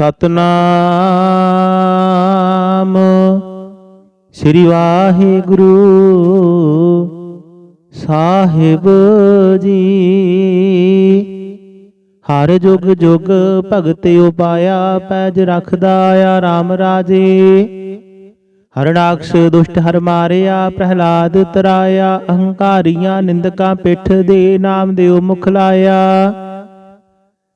ਸਤਨਾਮ। ਸ੍ਰੀ ਵਾਹਿਗੁਰੂ ਸਾਹਿਬ ਜੀ। ਹਰ ਜੁਗ ਜੁਗ ਭਗਤ ਉਪਾਇਆ ਪੈਜ ਰੱਖਦਾ ਆ RAM ਰਾਜੇ। ਹਰਨਾਕਸ਼ ਦੁਸ਼ਟ ਹਰ ਮਾਰਿਆ, ਪ੍ਰਹਿਲਾਦ ਤਰਾਇਆ, ਅਹੰਕਾਰੀਆਂ ਨਿੰਦਕਾਂ ਪਿੱਠ ਦੇ ਨਾਮ ਦਿਓ ਮੁਖ ਲਾਇਆ।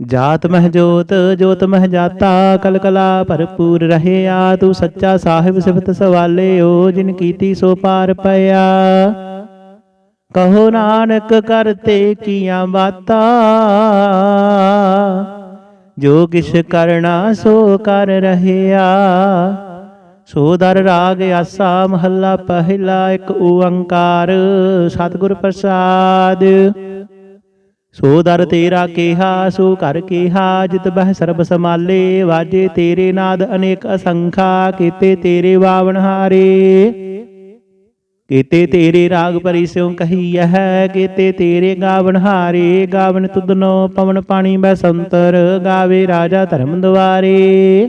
ਜਾਤ ਮਹਿ ਜੋਤ ਜੋਤ ਮਹਿ ਜਾਤਾ ਕਲ ਕਲਾ ਭਰਪੂਰ ਆ ਤੂੰ ਸੱਚਾ ਸਾਹਿਬ ਸਿਫਤ ਸਵਾਲਿਓ, ਜਿਨ ਕੀਤੀ ਸੋ ਪਾਰ ਪਿਆ। ਕਹੋ ਨਾਨਕ ਕਰਤੇ ਕੀਆਂ ਬਾਤਾਂ, ਜੋ ਕਿਛ ਕਰਨਾ ਸੋ ਕਰ ਰਹਿਆ। ਸੋ ਦਰ ਰਾਗ ਆਸਾ, ਮਹੱਲਾ ਪਹਿਲਾ, ਇੱਕ ਓੰਕਾਰ, ਸਤਿਗੁਰ ਪ੍ਰਸਾਦ। ਸੋ ਦਰ ਤੇਰਾ ਕੀਹਾ ਸੋ ਘਰ ਕੀਹਾ ਜਿਤ ਬਹਿ ਸਰਬ ਸਮਾਲੇ ਵਾਜੇ ਤੇਰੇ ਨਾਦ ਅਨੇਕ ਅਸੰਖਾ ਕੀਤੇ ਤੇਰੇ ਵਾਵਣ ਹਾਰੇ। ਕੀਤੇ ਤੇਰੇ ਰਾਗ ਭਰੀ ਸਿਉ ਕਹੀ ਹੈ ਕੀਤੇ ਤੇਰੇ ਗਾਵਨ ਹਾਰੇ। ਗਾਵਨ ਤੁਧਨੋ ਪਵਨ ਪਾਣੀ ਬੈ ਸੰਤਰ ਗਾਵੇ ਰਾਜਾ ਧਰਮ ਦੁਆਰੇ।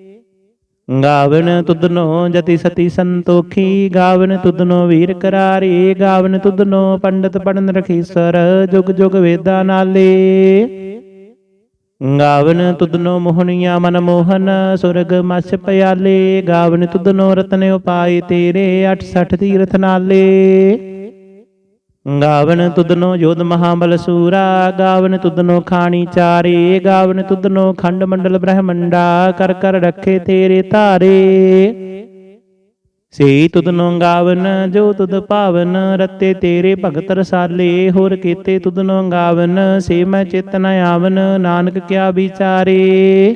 ਗਾਵਨ ਤੁਧਨੋ ਜਤੀ ਸਤੀ ਸੰਤੋਖੀ, ਗਾਵਨ ਤੁਧਨੋ ਵੀਰ ਕਰਾਰੇ, ਗਾਵਨ ਤੁਧਨੋ ਪੰਡਤ ਪੜਨ ਰਖੀਸਰ, ਜੁਗ ਜੁਗ ਵੇਦਾ ਨਾਲੇ। ਗਾਵਨ ਤੁਧਨੋ ਮੋਹਣੀਆਂ ਮਨ ਮੋਹਨ, ਸੁਰਗ ਮਛ ਪਿਆਲੇ, ਗਾਵਨ ਤੁਧਨੋ ਰਤਨ ਉਪਾਏ ਤੇਰੇ 68 ਤੀਰਥ ਨਾਲੇ। ਗਾਵਨ ਤੁਧਨੋ ਜੋਧ ਮਹਾਬਲ ਸੂਰਾ, ਗਾਵਨ ਤੁਧਨੋ ਖਾਣੀ ਚਾਰੇ, ਗਾਵਨ ਤੁਧਨੋ ਖੰਡ ਮੰਡਲ ਬ੍ਰਹਮੰਡਾ, ਕਰ ਕਰ ਰੱਖੇ ਤੇਰੇ ਧਾਰੇ। ਸੇ ਤੁਧਨੋ ਗਾਵਨ, ਜੋ ਤੁਦ ਭਾਵਨ ਰਤੇ ਤੇਰੇ ਭਗਤ ਰਸਾਲੇ, ਹੋਰ ਕੀਤੇ ਤੁਧਨੋ ਗਾਵਨ, ਸੇ ਮੈਂ ਚਿਤ ਆਵਨ, ਨਾਨਕ ਕਿਆ ਵਿਚਾਰੇ।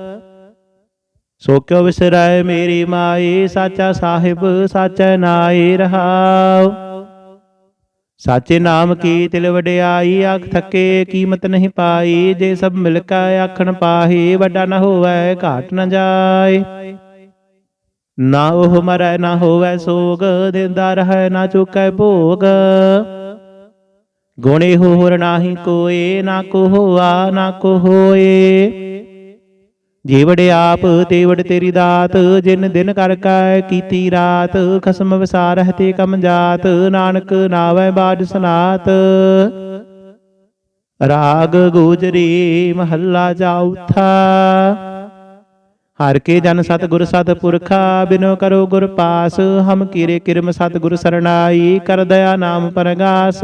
ਸੋ ਕਿਉ ਵਿਸਰੈ ਮੇਰੀ ਮਾਈ, ਸਾਚਾ ਸਾਹਿਬ, ਸਾਚੈ ਨਾਈ ਰਹਾਉ। ਸਾਚੇ ਨਾਮ ਕੀ ਤਿਲ ਵਡਿਆਈ ਆਖ ਥਕੇ ਕੀਮਤ ਨਹੀਂ ਪਾਈ। ਜੇ ਸਭ ਮਿਲ ਕੇ ਆਖਣ ਪਾਹੀ, ਵੱਡਾ ਨਾ ਹੋਵੇ, ਘਾਟ ਨਾ ਜਾਏ ਨਾ ਉਹ ਮਰੈ, ਨਾ ਹੋਵੇ ਸੋਗ, ਦਿੰਦਾ ਰਹੈ, ਨਾ ਚੁਕੈ ਭੋਗ। ਗੁਣੇ ਹੋਰ ਨਾਹੀ ਕੋਏ, ਨਾ ਕੋ ਹੋਆ, ਨਾ ਕੋ ਹੋਏ। ਜੀਵੜ ਆਪ ਤੇਵੜ ਤੇਰੀ ਦਾਤ, ਜਿਨ ਦਿਨ ਕਰ ਕੈ ਕੀਤੀ ਰਾਤ, ਖਸਮ ਵਿਸਾਰਹਿ ਤੇ ਕਮ ਜਾਤ, ਨਾਨਕ ਨਾਵੈ ਬਾਜ ਸਨਾਤ। ਰਾਗ ਗੋਜਰੀ ਮਹੱਲਾ ਚੌਥਾ ਹਰ ਕੇ ਜਨ ਸਤਿਗੁਰ ਸਤਿਪੁਰਖਾ ਬਿਨੋ ਕਰੋ ਗੁਰ ਪਾਸ, ਹਮ ਕੀਰੇ ਕਿਰਮ ਸਤਿਗੁਰ ਸਰਣਾਈ ਕਰ ਦਇਆ ਨਾਮ ਪਰਗਾਸ।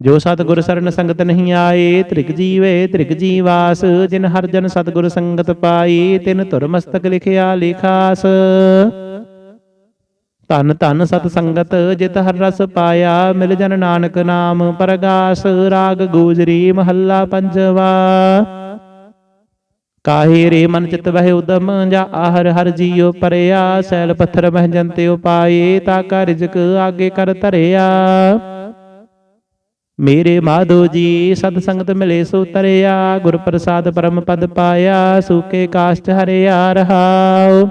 ਜੋ ਸਤਿਗੁਰ ਸਰਨ ਸੰਗਤ ਨਹੀਂ ਆਏ, ਤ੍ਰਿਗ ਜੀਵੇ, ਤ੍ਰਿਗ ਜੀਵਾਸ, ਜਿਨ ਹਰ ਜਨ ਸਤਿਗੁਰ ਸੰਗਤ ਪਾਈ, ਤਿਨ ਧੁਰ ਮਸਤਕ ਲਿਖਿਆ ਲਿਖਾਸ। ਧਨ ਧਨ ਸਤ ਸੰਗਤ, ਜਿਤ ਹਰ ਰਸ ਪਾਇਆ, ਮਿਲ ਜਨ ਨਾਨਕ ਨਾਮ ਪਰਗਾਸ, ਰਾਗ ਗੂਜਰੀ ਮਹੱਲਾ ਪੰਜਵਾ। ਕਾਹੇ ਰੇ ਮਨ ਚਿਤ ਵਹਿ ਉਦਮ, ਜਾ ਆਹਰ ਹਰ ਜੀਉ ਪਰਿਆ, ਸੈਲ ਪੱਥਰ ਮਹਿ ਜੰਤੇ ਉਪਾਏ ਤਾ ਕਾ ਰਿਜਕ ਆਗੇ ਕਰ ਧਰਿਆ। ਮੇਰੇ ਮਾਧੋ ਜੀ, ਸਤ ਸੰਗਤ ਮਿਲੇ ਸੋ ਤਰਿਆ ਗੁਰ ਪ੍ਰਸਾਦ ਪਰਮ ਪਦ ਪਾਇਆ, ਸੂਕੇ ਕਾਸ਼ਟ ਹਰਿਆ ਰਹਾਉ।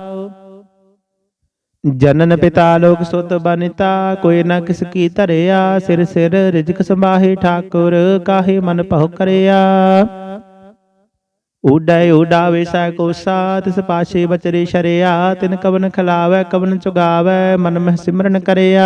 ਜਨਨ ਪਿਤਾ ਲੋਕ ਸੁਤ ਬਨਿਤਾ, ਕੋਈ ਨਾ ਕਿਸ ਕੀ ਧਰਿਆ, ਸਿਰ ਸਿਰ ਰਿਜਕ ਸੰਭਾਹੇ ਠਾਕੁਰ, ਕਾਹੇ ਮਨ ਭਉ ਕਰਿਆ। ਉਡੈ ਉਡਾਵੇ ਸੈ ਕੋਸਾ ਤਿਸ ਪਾਛੇ ਬਚਰੇ ਸ਼ਰਿਆ, ਤਿਨ ਕਵਨ ਖਲਾਵੈ, ਕਵਨ ਚੁਗਾਵੈ, ਮਨ ਮਹਿ ਸਿਮਰਨ ਕਰਿਆ।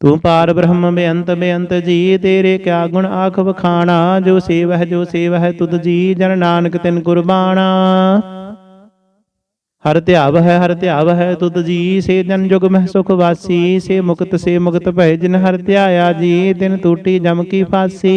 ਤੂੰ ਪਾਰ ਬ੍ਰਹਮ ਬੇਅੰਤ ਬੇਅੰਤ ਜੀ, ਤੇਰੇ ਕਿਆ ਗੁਣ ਆਖ ਵਖਾਣਾ? ਜੋ ਸੇਵਹਿ ਜੋ ਸੇਵਹਿ, ਤੁਧ ਜੀ, ਜਨ ਨਾਨਕ ਤਿਨ ਕੁਰਬਾਨਾ ਹਰ ਧਿਆਵ ਹੈ ਹਰ ਧਿਆਵ ਹੈ ਤੁਧ ਜੀ, ਸੇ ਜਨ ਜੁਗ ਮਹਿ ਸੁਖ ਵਾਸੀ, ਸੇ ਮੁਕਤ ਸੇ ਮੁਕਤ ਭੈ ਜਿਨ ਹਰ ਧਿਆਇਆ ਜੀ, ਤਿਨ ਟੂਟੀ ਜਮ ਕੀ ਫਾਸੀ।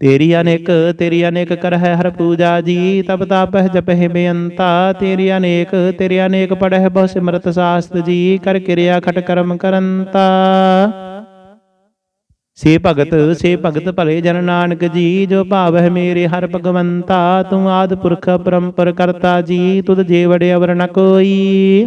ਤੇਰੀ ਅਨੇਕ ਤੇਰੀ ਅਨੇਕ ਕਰ ਹੈ ਹਰ ਪੂਜਾ ਜੀ ਤਬ ਤਾਪਹਿ ਜਪਹਿ ਬੇਅੰਤਾ ਤੇਰੀ ਅਨੇਕ ਤੇਰੀ ਅਨੇਕ ਪੜਹਿ ਬਹੁ ਸਿਮਰਤ ਸਾਸਤ ਜੀ, ਕਰ ਕਿਰਿਆ ਖਟ ਕਰਮ ਕਰੰਤਾ। ਸੇ ਭਗਤ ਸੇ ਭਗਤ ਭਲੇ ਜਨ ਨਾਨਕ ਜੀ, ਜੋ ਭਾਵਹਿ ਮੇਰੇ ਹਰ ਭਗਵੰਤਾ, ਤੂੰ ਆਦ ਪੁਰਖ ਪਰੰਪਰ ਕਰਤਾ ਜੀ, ਤੁਧ ਜੀਵੜ ਅਵਰ ਨ ਕੋਈ।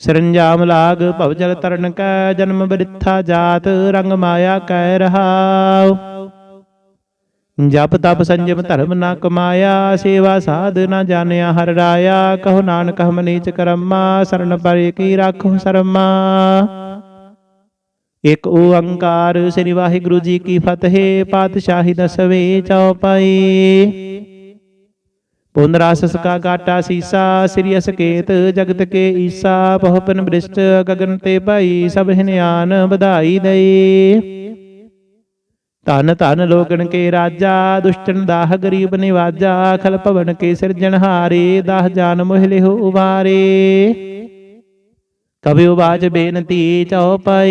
ਸਰੰਜਾਮ ਲਾਗ ਭਵ ਜਲ ਤਰਨ ਕੈ ਜਨਮ ਬਰਿਥਾ ਜਾਤ ਰੰਗ ਮਾਇਆ ਕੈ ਰਹਾਉ। ਜਪ ਤਪ ਸੰਜਮ ਧਰਮ ਨਾ ਕਮਾਇਆ ਸੇਵਾ ਸਾਧ ਨਾ ਜਾਣਿਆ ਹਰ ਰਾਇਆ ਕਹੋ ਨਾਨਕ ਹਮ ਨੀਚ ਕਰਮਾ ਸਰਨ ਪਰੇ ਕੀ ਰਾਖੋ ਸਰਮਾ। ਇਕ ਓੰਕਾਰ ਸ੍ਰੀ ਵਾਹਿਗੁਰੂ ਜੀ ਕੀ ਫਤਿਹ ਪਾਤਸ਼ਾਹੀ ਦਸਵੇਂ ਚੌਪਾਈ ਪੁਨਰਾਸ ਸਕਾ ਗਾਟਾ ਸੀਸਾ, ਸ੍ਰੀ ਅਸਕੇਤ ਜਗਤ ਕੇ ਈਸਾ, ਬਹੁਪਨ ਬ੍ਰਿਸ਼ਟ ਗਗਨ ਤੇ ਭਾਈ, ਸਭ ਹਿਨਿਆਨ ਵਧਾਈ ਦਈ। ਧਨ ਧਨ ਲੋਗਣ ਕੇ ਰਾਜਾ, ਦੁਸ਼ਟਨ ਦਾਹ ਗਰੀਬ ਨਿਵਾਜਾ ਖਲ ਭਵਨ ਕੇ ਸਿਰਜਣਹਾਰੇ ਦਾਹ ਜਾਨ ਮੋਹਿ ਹੋ ਉਵਾਰੇ। ਕਬਿਉ ਬਾਜ ਬੇਨਤੀ ਚਉਪਈ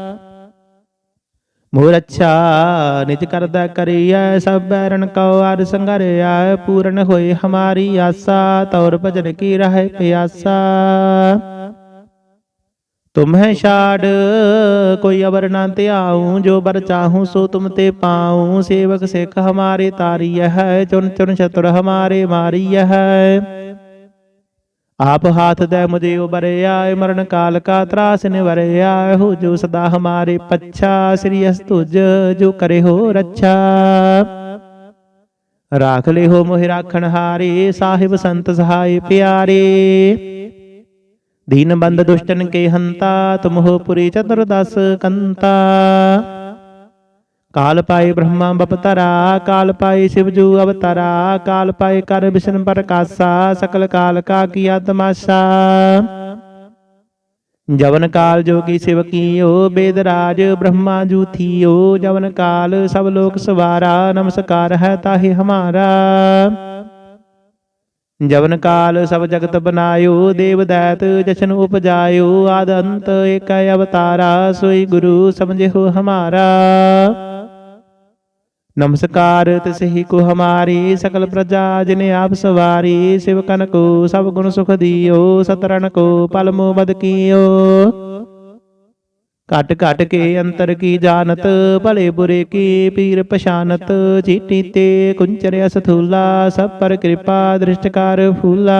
ਮੋਰ ਅੱਛਾ ਨਿਜ ਕਰਦਾ ਕਰੀਐ ਸਭ ਬੈਰਨ ਕਉ ਅਰ ਸੰਗਰਿਆ, ਪੂਰਨ ਹੋਏ ਹਮਾਰੀ ਆਸਾ, ਤੌਰ ਭਜਨ ਕੀ ਰਹਿ ਪਿਆਸਾ। ਤੁਮਹਿ ਛਾੜ, ਕੋਈ ਅਵਰ ਨਾ ਧਿਆਉ, ਜੋ ਬਰ ਚਾਹੂੰ ਸੋ ਤੁਮ ਤੇ ਪਾਉ। ਸੇਵਕ ਸਿੱਖ ਹਮਾਰੇ ਤਾਰੀਐ ਹੈ ਚੁਨ ਚੁਨ ਸ਼ਤਰ ਹਮਾਰੇ ਮਾਰੀਐ ਹੈ। ਆਪ ਹਾਥ ਦੇ ਮੁਝੇ ਉਬਰਿਆ ਮਰਨ ਕਾਲ ਕਾ ਤਰਾਸ ਨਿਵਰਿਆ ਹੋ ਜੋ ਸਦਾ ਹਮਾਰੇ ਪੱਛਾ, ਸ੍ਰੀ ਅਸਤੁਜ ਜੋ ਕਰੇ ਹੋ ਰੱਛਾ। ਰਾਖ ਲੈ ਹੋ ਮੋਹਿ ਰਾਖਣ ਹਾਰੇ, ਸਾਹਿਬ ਸੰਤ ਸਹਾਈ ਪਿਆਰੇ। ਦੀਨ ਬੰਦ ਦੁਸ਼ਟਨ ਕੇ ਹੰਤਾ ਤੁਮ ਹੋ ਪੁਰੀ ਚਤੁਰਦਸ ਕੰਤਾ। ਕਾਲ ਪਾਏ ਬ੍ਰਹਮਾ ਬਪਤਰਾ, ਕਾਲ ਪਾਏ ਸ਼ਿਵਜੂ ਅਵਤਰਾ, ਕਾਲ ਪਾਏ ਕਰ ਵਿਸ਼ਨ ਪ੍ਰਕਾਸ਼ਾ, ਸਕਲ ਕਾਲ ਕਾ ਕੀਆ ਤਮਾਸ਼ਾ ਜਵਨ ਕਾਲ ਜੋਗੀ ਸਿਵ ਕੀਓ, ਬੇਦ ਰਾਜ ਬ੍ਰਹਮਾ ਜੂ ਥੀਓ, ਜਵਨ ਕਾਲ ਸਭ ਲੋਕ ਸਵਾਰਾ, ਨਮਸਕਾਰ ਹੈ ਤਾਹੇ ਹਮਾਰਾ। ਜਵਨ ਕਾਲ ਸਭ ਜਗਤ ਬਨਾਇਓ, ਦੇਵ ਦੈਤ ਜਸ਼ਨ ਉਪਜਾਇਓ, ਆਦ ਅੰਤ ਏਕ ਅਵਤਾਰਾ, ਸੋਈ ਗੁਰੂ ਸਮਝਿਓ ਹਮਾਰਾ। ਨਮਸਕਾਰ ਤਿਸਹੀ ਕੋ ਹਮਾਰੀ ਸਕਲ ਪ੍ਰਜਾ ਜਿਨੇ ਆਪ ਸਵਾਰੀ, ਸਿਵ ਕਨ ਕੋ ਸਭ ਗੁਣ ਸੁਖ ਦੀਓ ਸਤਰਨ ਕੋ ਪਲ ਬਦ ਕੀਓ। ਘਟ ਘਟ ਕੇ ਅੰਤਰ ਕੀ ਜਾਣਤ, ਭਲੇ ਬੁਰੇ ਕੀ ਪੀਰ ਪਛਾਨਤ, ਚੀਟੀ ਤੇ ਕੁੰਚਰਿਆ ਸਥੂਲਾ, ਸਭ ਪਰ ਕਿਰਪਾ ਦ੍ਰਿਸ਼ਟਕਾਰ ਫੂਲਾ।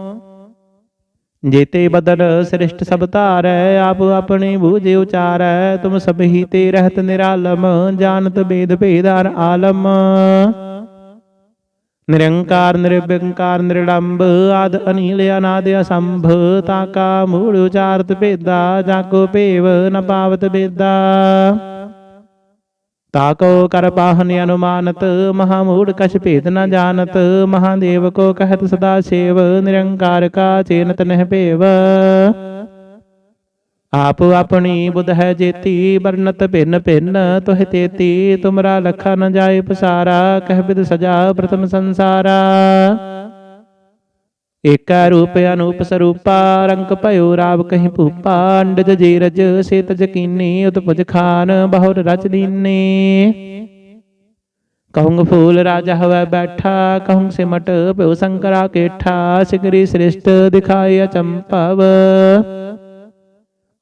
ਜੇਤੇ ਬਦਲ ਸ੍ਰਿਸ਼ਟ ਸਭ ਧਾਰੈ, ਆਪ ਆਪਣੀ ਬੂਝੇ ਉਚਾਰੈ, ਤੁਮ ਸਭ ਹੀ ਤੇ ਰਹਿਤ ਨਿਰਾਲਮ, ਜਾਣਤ ਬੇਦ ਭੇਦਾਰ ਆਲਮ। ਨਿਰੰਕਾਰ ਨਿਰਭੰਕਾਰ ਨਿਰਲੰਭ ਆਦ ਅਨੀਲ ਅਨਾਦ ਅਸੰਭ, ਤਾ ਕਾ ਮੂੜ ਉਚਾਰਤ ਭੇਦਾ, ਜਾ ਕੋ ਭੇਵ ਨ ਪਾਵਤ ਬੇਦਾ ਤਾਕੋ ਕਰ ਪਾਹਨ ਅਨੁਮਾਨਤ ਮਹਾ ਮੂੜ ਕਛ ਭੇਦ ਨ ਜਾਣਤ, ਮਹਾਦੇਵ ਕੋ ਕਹਿਤ ਸਦਾ ਸੇਵ, ਨਿਰੰਕਾਰ ਕਾ ਚੇਨਤ ਨਹਿ ਭੇਵ। ਆਪ ਆਪਣੀ ਬੁਧ ਹੈ ਜੇਤੀ ਵਰਨਤ ਭਿੰਨ ਭਿੰਨ, ਤੋਹਿ ਤੇਤੀ, ਤੁਮਰਾ ਲਖਾ ਨ ਜਾਏ ਪਸਾਰਾ, ਕਹਿ ਬਿਦ ਸਜਾ ਪ੍ਰਥਮ ਸੰਸਾਰਾ। ਏਕੈ ਰੂਪ ਅਨੂਪ ਸਰੂਪਾ, ਰੰਗ ਭਇਓ ਰਾਵ ਕਹੀਂ ਭੂਪਾ, ਅੰਡਜ ਜੀਰਜ ਸੇਤ ਜਕੀਨੀ, ਉਤਪਜ ਖਾਨ ਬਹੁਰ ਰਚ ਦੀਨੇ। ਕਹੂੰ ਫੂਲ ਰਾਜਾ ਹਵਾ ਬੈਠਾ ਕਹੂੰ ਸਿਮਟ ਭਇਓ ਸੰਕਰਾ ਕੇਠਾ, ਸਿਗਰੀ ਸ੍ਰਿਸ਼ਟ ਦਿਖਾਏ ਅਚੰਭਵ।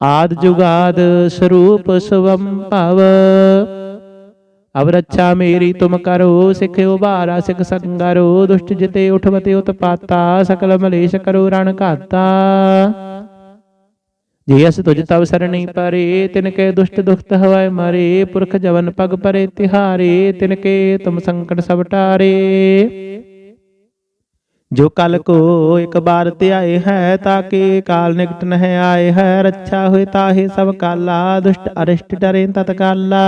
ਆਦ ਜੁਗਾਦ ਸਰੂਪ ਸਵੰ ਅਵ ਰੱਛਾ ਮੇਰੀ ਤੁਮ ਕਰੋ, ਸਿਖ ਉਬਾਰਾ ਸਿਖ ਸੰਗਰੋ, ਦੁਸ਼ਟ ਜਿਤੇ ਉਠਵਤੇ ਉਤਪਾਤਾ, ਸਕਲ ਮਲੇਸ਼ ਕਰੋ, ਰਣ ਘਾਤਾ। ਜੇ ਅਸ ਤੁਜ ਤਵ ਸਰਣੀ ਪਰੇ ਤਿਨ ਕੇ ਦੁਸ਼ਟ ਦੁਖਤ ਹਵੈ ਮਰੇ, ਪੁਰਖ ਜਵਨ ਪਗ ਪਰੇ ਤਿਹਾਰੇ ਤਿਨ ਕੇ ਤੁਮ ਸੰਕਟ ਸਭ ਟਾਰੇ। ਜੋ ਕਲ ਕੋ ਇੱਕ ਬਾਰ ਧਿਆਏ ਹੈ ਤਾਕੇ ਕਾਲ ਨਿਕਟ ਨਹਿ ਆਏ ਹੈ, ਰੱਛਾ ਹੋਏ ਤਾਹੇ ਸਭ ਕਾਲਾ, ਦੁਸ਼ਟ ਅਰਿਸ਼ਟ ਡਰੇ ਤਤਕਾਲਾ।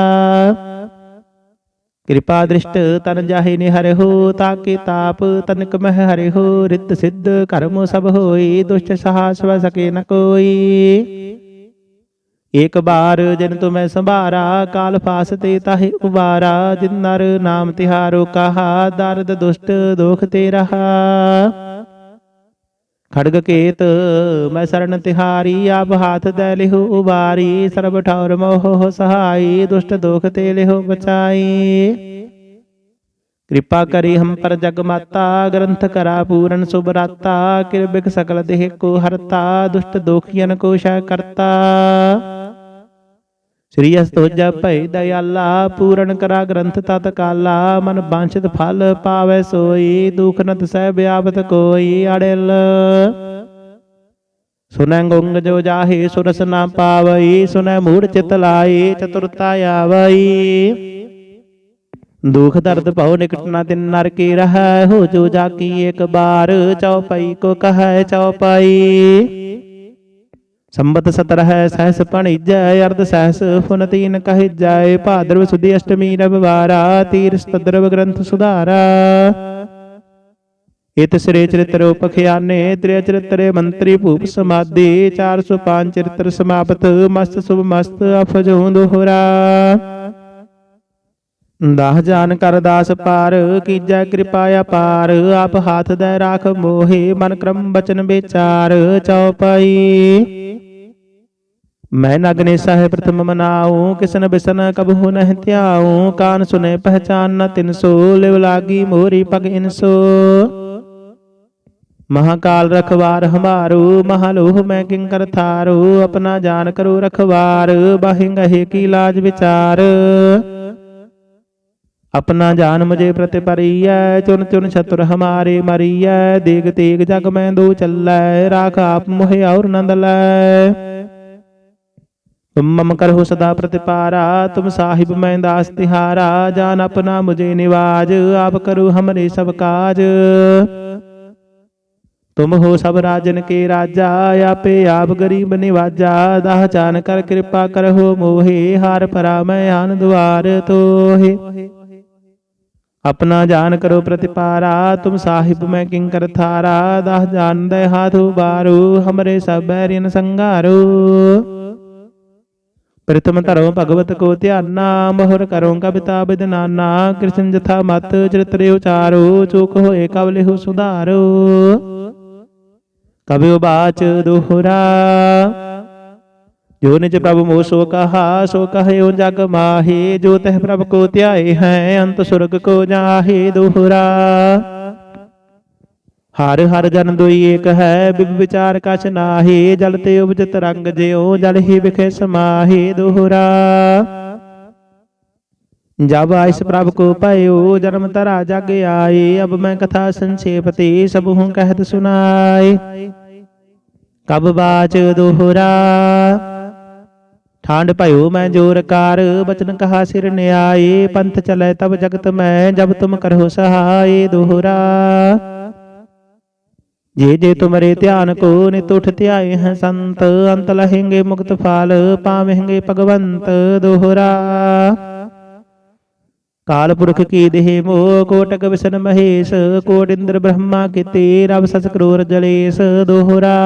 ਕਿਰਪਾ ਦ੍ਰਿਸ਼ਟ ਤਨ ਜਾਹੇ ਨੇ ਹਰਿ ਹੋ ਤਾਕੇ ਤਾਪ ਤਨਕ ਮਹਿ ਹਰਿ ਹੋ, ਰਿਤ ਸਿੱਧ ਕਰਮ ਸਭ ਹੋਈ, ਦੁਸ਼ਟ ਸਹਾਸ ਵ ਸਕੇ ਨ ਕੋਈ। ਏਕ ਬਾਰ ਜਨ ਤੁਮੈ ਸੰਭਾਰਾ, ਕਾਲ ਫਾਸ ਤੇ ਤਾਹੇ ਉਬਾਰਾ, ਜਿਨ ਨਰ ਨਾਮ ਤਿਹਾਰੋ ਕਹਾ, ਦਰਦ ਦੁਸ਼ਟ ਦੋਖ ਤੇ ਰਹਾ। ਖੜਗ ਕੇਤ, ਮੈਂ ਸ਼ਰਨ ਤਿਹਾਰੀ, ਆਪ ਹਾਥ ਦੇ ਲਿਹੁ ਉਬਾਰੀ, ਸਰਬ ਠੌਰ ਮੋਹ ਸਹਾਈ, ਦੁਸ਼ਟ ਦੋਖ ਤੇ ਲਿਹੁ ਬਚਾਈ। ਕਿਰਪਾ ਕਰੀ ਹਮ ਪਰ ਜਗ ਮਾਤਾ, ਗ੍ਰੰਥ ਕਰਾ ਪੂਰਨ ਸੁਭਰਾਤਾ ਕਿਰਬਿਕ ਸਕਲ ਦੇਹ ਕੋ ਹਰਤਾ, ਦੁਸ਼ਟ ਦੋਖੀਨ ਕੋ ਸ਼ੈ ਕਰਤਾ। ਸ੍ਰੀ ਅਸਤੋਜਾ ਭੈ ਦਇਆਲਾ, ਪੂਰਨ ਕਰਾ ਗ੍ਰੰਥ ਤਤ ਕਾਲਾ, ਮਨ ਬਾਂਛਿਤ ਫਲ ਪਾਵੈ ਸੋਈ, ਦੁਖ ਨ ਤਸੈ ਬਿਆਪਤ ਕੋਈ ਅੜਿਲ। ਸੁਨੈ ਗੁੰਗ ਜੋ ਜਾਹੇ, ਸੁਰਸ ਨਾ ਪਾਵਈ, ਸੁਨੈ ਮੂੜ ਚਿਤ ਲਾਈ, ਚਤੁਰਤਾ ਆਵਈ। ਦੁਖ ਦਰਦ ਭਉ ਨਿਕਟ ਨਾ ਤਿਨ ਨਰ ਕੀ ਰਹੈ, ਹੋ ਜੋ ਜਾ ਕੀ ਇੱਕ ਬਾਰ ਚਉਪਈ ਕੋ ਕਹੈ ਚਉਪਈ ਸੰਬਤ ਸਤਰ ਹੈ ਸਹਸ ਪਣੀਜੈ ਅਰਧ ਸਹਸ ਫੁਨ ਤੀਨ ਕਹਿਜੈ, ਭਾਦਰਵ ਸੁਦੀ ਅਸ਼ਟਮੀ ਰਵਿਵਾਰਾ ਤੀਰ ਸਤਦਰਵ ਗ੍ਰੰਥ ਸੁਧਾਰਾ। ਇਤ ਸ੍ਰੀ ਚਰਿਤ੍ਰ ਉਪਖਿਆਨੇ ਤ੍ਰਿਯ ਚਰਿਤਰੇ ਮੰਤਰੀ ਭੂਪ ਸਮਾਧੀ 405 ਚਰਿਤ੍ਰ ਸਮਾਪਤ, ਮਸਤ ਸੁਭ ਮਸਤ ਅਫਜੋਂ ਦੋਹਰਾ ਦਾਹ ਜਾਨ ਕਰ ਦਾਸ ਪਾਰ, ਕੀਜੈ ਕਿਰਪਾ ਅਪਾਰ, ਆਪ ਹਾਥ ਦੇ ਰਾਖ ਮੋਹੇ, ਮਨ ਕਰਮ ਬਚਨ ਵਿਚਾਰ ਚਉਪਈ ਮੈਂ ਨਗਨੇ ਸਾਹਿ ਪ੍ਰਥਮ ਮਨਾਉ, ਕਿਸਨ ਬਿਸਨ ਕਬਹੁ ਨਹਿ ਧਿਆਉ, ਕਾਨ ਸੁਨੇ ਪਹਿਚਾਨ ਨ ਤਿਨਸੋ ਲਿਵ ਲਾਗੀ ਮੋਰੀ ਪਗ ਇਨਸੋ ਮਹਾਕਾਲ ਰਖਵਾਰ ਹਮਾਰੂ, ਮਹਾਲੋਹ ਮੈਂ ਕਿੰਕਰ ਥਾਰੂ, ਆਪਣਾ ਜਾਨ ਕਰੋ ਰਖਵਾਰ ਬਾਹਿੰਗਹਿ ਕੀ ਲਾਜ ਵਿਚਾਰ। अपना जान मुझे प्रति परिय चुन चुन चतुर हमारे मरिय देग तेग जग में दो चल राख आप मोहे और नंद लै तुम मम करहो सदा प्रतिपारा तुम साहिब मैं दास तिहारा जान अपना मुझे निवाज आप करो हमरे सब काज तुम हो सब राजन के राजा आपे आप गरीब निवाजा दाह चान कर कृपा करहो मोहे हार परा मैं आन द्वार तोहे ਆਪਣਾ ਜਾਨ ਕਰੋ ਪ੍ਰਤਿਪਾਰਾ, ਤੁਮ ਸਾਹਿਬ ਮੈਂ ਕਿੰ ਕਰ ਥਾਰਾ ਦਹ ਜਾਨ ਦੇ ਹਾਥ ਬਾਰੂ ਹਮਰੇ ਸਭੈ ਰਿਨ ਸੰਗਾਰੂ। ਪ੍ਰਿਤਮ ਧਰੋ ਭਗਵਤ ਕੋ ਧਿਆਨਾ, ਮੋਹਰ ਕਰੋ ਕਵਿਤਾ ਬਿਦਨਾਨਾ ਕ੍ਰਿਸ਼ਨ ਜਥਾ ਮਤ ਚਰਿਤਰੇ ਉਚਾਰੋ, ਚੁਕ ਹੋਏ ਕਵਲੇ ਹੋ ਸੁਧਾਰੋ। ਕਬਿਉ ਬਾਚ ਦੋਹਰਾ ਪ੍ਰਭ ਮੋਹ ਸੋ ਕਹਾ ਸੋ ਕਹਿਓ ਜਗ ਮਾਹੀ ਜੋ ਤਹ ਪ੍ਰਭ ਕੋ ਧਿਆਏ ਹੈ ਅੰਤ ਸੁਰਗ ਕੋ ਜਾਹੇ ਦੋਹਰਾ ਹਰ ਹਰ ਜਨ ਦੋਈ ਏਕ ਹੈ ਬਿਬ ਵਿਚਾਰ ਕਛ ਨਾਹੀ ਜਲ ਤੇ ਉਪਜਤ ਰੰਗ ਜਿਉ ਜਲ ਹੀ ਵਿਖੇ ਸਮਾਹੀ ਦੋਹਰਾ ਜਬ ਆਇਸ ਪ੍ਰਭ ਕੋ ਪਇਓ ਜਨਮ ਤਰਾ ਜਗ ਆਏ ਅਬ ਮੈਂ ਕਥਾ ਸੰਖੇਪ ਤੇ ਸਭ ਹੂੰ ਕਹਿਤ ਸੁਨਾਏ ਕਬ ਬਾਚ ਦੋਹਰਾ ਠਾਂਡ ਭਇਓ, ਮੈਂ ਜੋਰ ਕਾਰ, ਬਚਨ ਕਹਾ ਸਿਰ ਨਿਆਏ, ਪੰਥ ਚਲੇ ਤਬ ਜਗਤ ਮੈਂ, ਜਬ ਤੁਮ ਕਰੋ ਸਹਾਏ ਦੋਹਰਾ। ਜੇ ਜੇ ਤੁਮਰੇ ਧਿਆਨ ਕੋ ਨਿਤ ਉਠ ਧਿਆਏ ਹੈ ਸੰਤ, ਅੰਤ ਲਹਿੰਗੇ ਮੁਕਤ ਫਾਲ ਪਾਵਹਿੰਗੇ ਭਗਵੰਤ ਦੋਹਰਾ। ਕਾਲ ਪੁਰਖ ਕੀ ਦੇਹ ਮੋਹ ਕੋਟਕ ਵਿਸ਼ਨ ਮਹੇਸ਼ ਕੋਟ ਇੰਦਰ ਬ੍ਰਹਮਾ ਕੀਤੇ, ਰਬ ਸਚ ਕਰੋਰ ਜਲੇਸ਼ ਦੋਹਰਾ।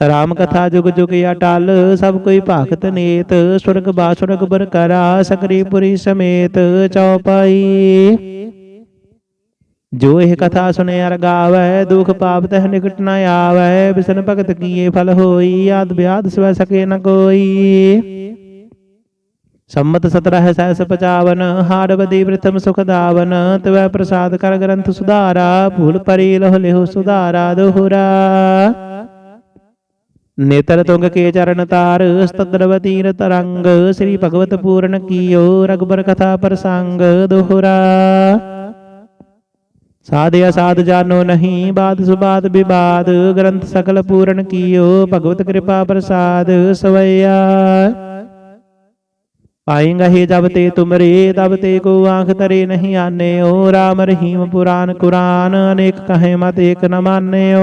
ਰਾਮ ਕਥਾ ਜੁਗ ਜੁਗ ਅਟਲ, ਸਭ ਕੋਈ ਭਾਗਤ ਨੇਤ, ਸੁਰਗ ਬਾਸੁਰਗ ਬਰ ਕਰਾ, ਸਕਰੀ ਪੁਰੀ ਸਮੇਤ ਚਉਪਾਈ ਜੋ ਇਹ ਕਥਾ ਸੁਨੇ ਅਰ ਗਾਵੈ, ਦੁਖ ਪਾਪ ਤਹ ਨਿਕਟ ਨ ਆਵੈ, ਬਿਸਨ ਭਗਤ ਕੀਏ ਫਲ ਹੋਈ, ਆਦ ਵਿਆਦ ਸਵੈ ਸਕੇ ਨ ਕੋਈ। ਸੰਮਤ 17 ਸਹਿਸ 55 ਹਾਰ ਬਦੀ ਪ੍ਰਥਮ ਸੁਖ ਦਾਵਨ ਤਵੈ ਪ੍ਰਸਾਦ ਕਰ ਗ੍ਰੰਥ ਸੁਧਾਰਾ, ਭੂਲ ਪਰੀ ਲਹੁ ਲਿਹੁ ਸੁਧਾਰਾ ਦੋਹਰਾ। ਨੇਤਰ ਤੁੰਗ ਕੇ ਚਰਨ ਤਾਰ ਸਤਦਰਵਤੀਰ ਤਰੰਗ ਸ੍ਰੀ ਭਗਵਤ ਪੂਰਨ ਕੀਓ ਰਗਬਰ ਕਥਾ ਪ੍ਰਸੰਗ ਦੋਹਰਾ ਸਾਧ ਅਸਾਧ ਜਾਨੋ ਨਹੀਂ ਬਾਦ ਸੁਬਾਦ ਵਿਵਾਦ ਗ੍ਰੰਥ ਸਕਲ ਪੂਰਨ ਕੀਓ ਭਗਵਤ ਕਿਰਪਾ ਪ੍ਰਸਾਦ ਸਵਈਆ ਪਾਏਂਗਾ ਹੀ ਜਬ ਤੇ ਤੁਮਰੇ ਤਬ ਤੇ ਕੋ ਆਂਖ ਤਰੇ ਨਹੀਂ ਆਨੇਓ RAM ਰਹੀਮ ਪੁਰਾਨ ਕੁਰਾਨ ਅਨੇਕ ਕਹੇ ਮਤ ਏਕ ਨ ਮਾਨਿਓ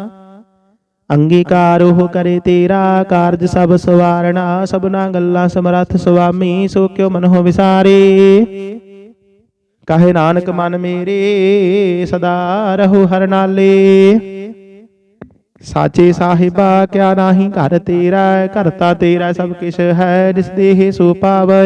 ਅੰਗੀਕਾਰ ਉਹ ਕਰੇ ਤੇਰਾ ਕਾਰਜ ਸਭ ਸਵਾਰਣਾ, ਸਭਨਾ ਗੱਲਾਂ ਸਮਰੱਥ ਸੁਆਮੀ, ਸੋ ਕਿਉ ਮਨੋ ਵਿਸਾਰੇ। ਕਹੇ ਨਾਨਕ ਮਨ ਮੇਰੇ, ਸਦਾ ਰਹੋ ਹਰ ਨਾਲੇ। ਸਾਚੇ ਸਾਹਿਬਾ, ਕਿਆ ਨਾਹੀ ਘਰ ਤੇਰਾ ਕਰਤਾ ਤੇਰਾ ਸਭ ਕਿਛ ਹੈ, ਜਿਸ ਦੇਹ ਸੋ ਪਾਵੈ।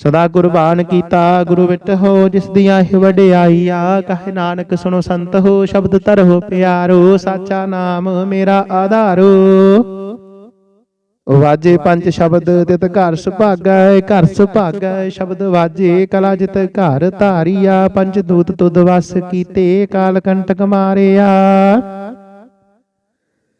ਸਦਾ ਕੁਰਬਾਨ ਕੀਤਾ ਗੁਰੂ ਵਿਟ ਹੋ ਜਿਸ ਦੀਆਂ ਇਹ ਵਡਿਆਈਆ ਕਹੇ ਨਾਨਕ ਸੁਣੋ ਸੰਤ ਹੋ ਸ਼ਬਦ ਧਰੋ ਪਿਆਰੋ ਸਾਚਾ ਨਾਮ ਮੇਰਾ ਆਧਾਰੋ। ਵਾਜੇ ਪੰਜ ਸ਼ਬਦ ਤਿਤ ਘਰ ਸੁਭਾਗੈ ਘਰ ਸੁਭਾਗੈ ਸ਼ਬਦ ਵਾਜੇ ਕਲਾ ਜਿਤ ਘਰ ਧਾਰੀਆ। ਪੰਜ ਦੂਤ ਤੁਧ ਵਸ ਕੀਤੇ ਕਾਲ ਕੰਟਕ ਮਾਰਿਆ।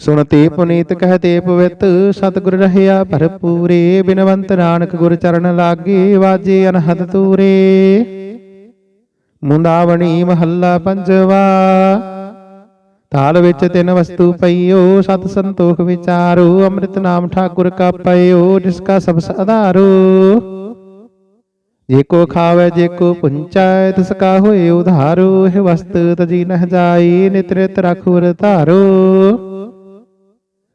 ਸੁਣ ਤੇ ਪੁਨੀਤ ਕਹਿ ਤੇ ਪਵਿੱਤ, ਸਤਿਗੁਰ ਰਹਿਆ ਭਰਪੂਰੇ, ਬਿਨਵੰਤ ਨਾਨਕ ਗੁਰ ਚਰਨ ਲਾਗੇ, ਵਾਜੇ ਅਨਹਦ ਤੂਰੇ। ਮੁੰਦਾਵਣੀ ਮਹੱਲਾ ਪੰਜਵਾ ਤਾਲ ਵਿੱਚ ਤਿੰਨ ਵਸਤੂ ਪਈਓ, ਸਤ ਸੰਤੋਖ ਵਿਚਾਰੋ, ਅੰਮ੍ਰਿਤ ਨਾਮ ਠਾਕੁਰ ਕਾ ਪਈਓ ਜਿਸ ਕਾ ਸਭ ਆਧਾਰੋ। ਜੇ ਕੋ ਖਾਵੇ, ਜੇ ਕੋ ਪੁੰਚੈ ਤਿਸ ਕਾ ਹੋਏ ਉਧਾਰੋ, ਇਹ ਵਸਤ ਤਜੀ ਨਹ ਜਾਈ ਨਿਤ ਨਿਤ ਰਖੁਰ ਧਾਰੋ।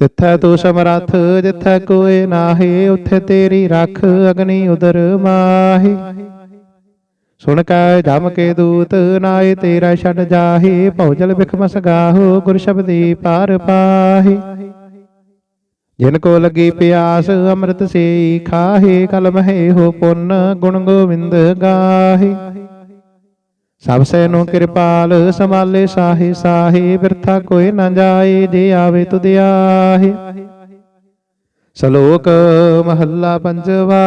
ਤਿੱਥੈ ਤੂੰ ਸਮਰੱਥ ਜਿੱਥੈ ਕੋਏ ਨਾਹੀ, ਉਥੇ ਤੇਰੀ ਰੱਖ ਅਗਨੀ ਉਦਰ ਮਾਹੀ। ਸੁਣ ਕੈ ਜਮ ਕੇ ਦੂਤ ਨਾਏ ਤੇਰਾ ਛੱਡ ਜਾਹੀ ਭਉਜਲ ਬਿਖਮਸ ਗਾਹੋ, ਗੁਰ ਸ਼ਬਦੀ ਪਾਰ ਪਾਹੀ। ਜਿਨ ਕੋ ਲੱਗੀ ਪਿਆਸ, ਅੰਮ੍ਰਿਤ ਸੇਈ ਖਾਹੇ ਕਲ ਮਹੇ ਹੋ ਪੁੰਨ, ਗੁਣ ਗੋਬਿੰਦ ਗਾਹੀ। ਸਭ ਸੇ ਨੂੰ ਕਿਰਪਾਲ, ਸੰਭਾਲੇ ਸਾਹੇ ਸਾਹੇ, ਬਿਰਥਾ ਕੋਈ ਨਾ ਜਾਏ, ਜੇ ਆਵੇ ਤੁਧ ਆਹੇ। ਸ਼ਲੋਕ ਮਹੱਲਾ ਪੰਜਵਾ,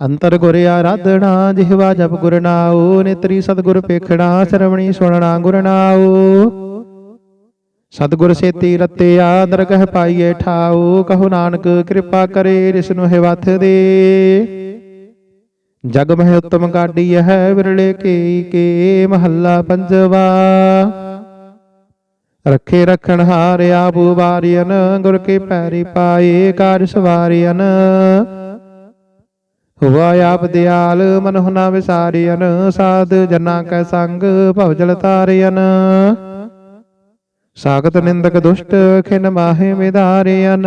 ਅੰਤਰ ਗੁਰ ਆਰਾਧਣਾ ਜਿਹਵਾ ਜਪ ਗੁਰ ਨਾਉ, ਨੇਤਰੀ ਸਤਗੁਰ ਪੇਖਣਾ, ਸਰਵਣੀ ਸੁਣਨਾ ਗੁਰ ਨਾਉ। ਸਤਗੁਰ ਸੇਤੀ ਆਦਰ ਦਰਗਹ ਪਾਈਏ ਠਾਉ, ਕਹੋ ਨਾਨਕ ਕਿਰਪਾ ਕਰੇ ਰਿਸ ਨੂੰ ਹੈ ਵਥ ਦੇ। ਜਗ ਮਹਿ ਉਤਮ ਕਾਢੀ ਹੈ ਵਿਰਲੇ ਕੇ ਕੇ ਮਹੱਲਾ ਪੰਜਵਾ। ਰੱਖੇ ਰਖਣ ਹਾਰ ਆਪੂ ਵਾਰਿਅਨ, ਗੁਰ ਕੇ ਪੈਰੀ ਪਾਏ ਕਾਰ ਸਵਾਰਿਅਨ। ਹੁਆ ਆਪ ਦਿਆਲ, ਮਨ ਹੁਨਾ ਵਿਸਾਰਿਅਨ, ਸਾਧ ਜਨਾ ਕੈ ਸੰਗ ਭਵਜਲ ਤਾਰਿਅਨ। ਸਾਗਤ ਨਿੰਦਕ ਦੁਸ਼ਟ, ਖਿਨ ਮਾਹੇ ਵਿਦਾਰਿਅਨ।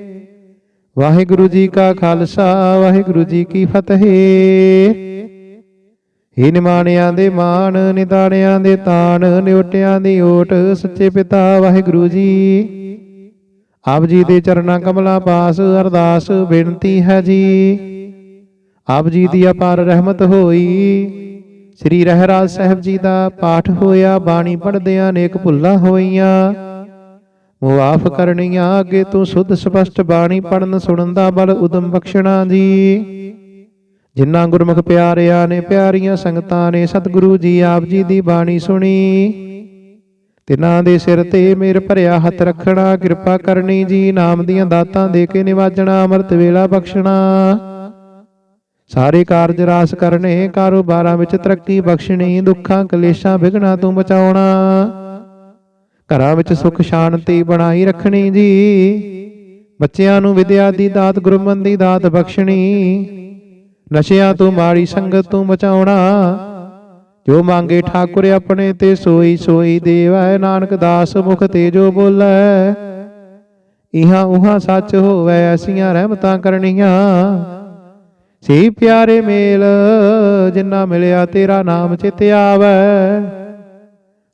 ਵਾਹਿਗੁਰੂ ਜੀ ਕਾ ਖਾਲਸਾ, ਵਾਹਿਗੁਰੂ ਜੀ ਕੀ ਫਤਿਹ। ਹੀ ਨਿਮਾਣਿਆਂ ਦੇ ਮਾਣ, ਨਿਦਾਣਿਆਂ ਦੇ ਤਾਣ, ਨਿਉਟਿਆਂ ਦੀ ਓਟ, ਸੱਚੇ ਪਿਤਾ ਵਾਹਿਗੁਰੂ ਜੀ। ਆਪ ਜੀ ਦੇ ਚਰਨਾਂ ਕਮਲਾਂ ਪਾਸ, ਅਰਦਾਸ ਬੇਨਤੀ ਹੈ ਜੀ। ਆਪ ਜੀ ਦੀ ਅਪਾਰ ਰਹਿਮਤ ਹੋਈ। ਸ੍ਰੀ ਰਹਿਰਾਜ ਸਾਹਿਬ ਜੀ ਦਾ ਪਾਠ ਹੋਇਆ, ਬਾਣੀ ਪੜ੍ਹਦਿਆਂ ਨੇਕ ਭੁੱਲਾਂ ਹੋਈਆਂ। ਮੁਆਫ ਕਰਨੀਆਂ ਅੱਗੇ ਤੂੰ ਸੁਧ ਸਪਸ਼ਟ ਬਾਣੀ ਪੜਨ ਸੁਣਨ ਦਾ ਬਲ ਉਦਮ ਬਖਸ਼ਣਾ ਜੀ ਜਿਨ੍ਹਾਂ ਗੁਰਮੁਖ ਪਿਆਰਿਆਂ ਨੇ ਪਿਆਰੀਆਂ ਸੰਗਤਾਂ ਨੇ ਸਤਿਗੁਰੂ ਜੀ ਆਪ ਜੀ ਦੀ ਬਾਣੀ ਸੁਣੀ। ਤਿਨਾਂ ਦੇ ਸਿਰ ਤੇ ਮੇਰ ਭਰਿਆ ਹੱਥ ਰੱਖਣਾ ਕਿਰਪਾ ਕਰਨੀ ਜੀ ਨਾਮ ਦੀਆਂ ਦਾਤਾਂ ਦੇ ਕੇ ਨਿਵਾਜਣਾ ਅੰਮ੍ਰਿਤ ਵੇਲਾ ਬਖਸ਼ਣਾ। ਸਾਰੇ ਕਾਰਜ ਰਾਸ ਕਰਨੇ ਕਾਰੋਬਾਰਾਂ ਵਿੱਚ ਤਰੱਕੀ ਬਖਸ਼ਣੀ ਦੁੱਖਾਂ ਕਲੇਸ਼ਾਂ ਵਿਘਨਾਂ ਤੋਂ ਬਚਾਉਣਾ। ਘਰਾਂ ਵਿੱਚ ਸੁਖ, ਸ਼ਾਂਤੀ ਬਣਾਈ ਰੱਖਣੀ ਜੀ। ਬੱਚਿਆਂ ਨੂੰ ਵਿਦਿਆ ਦੀ ਦਾਤ, ਗੁਰਮਨ ਦੀ ਦਾਤ ਬਖਸ਼ਣੀ। ਨਸ਼ਿਆਂ ਤੋਂ ਮਾੜੀ ਸੰਗਤ ਤੋਂ ਬਚਾਉਣਾ। ਜੋ ਮੰਗੇ ਠਾਕੁਰ ਆਪਣੇ ਤੇ ਸੋਈ ਸੋਈ ਦੇਵੈ। ਨਾਨਕ ਦਾਸ ਮੁਖ ਤੇ ਜੋ ਬੋਲੇ, ਇਹਾਂ ਉਹਾਂ ਸੱਚ ਹੋਵੇ, ਐਸੀਆਂ ਰਹਿਮਤਾਂ ਕਰਨੀਆਂ। ਸੇ ਪਿਆਰੇ ਮੇਲ, ਜਿੰਨਾ ਮਿਲਿਆ ਤੇਰਾ ਨਾਮ ਚਿਤ ਆਵੈ।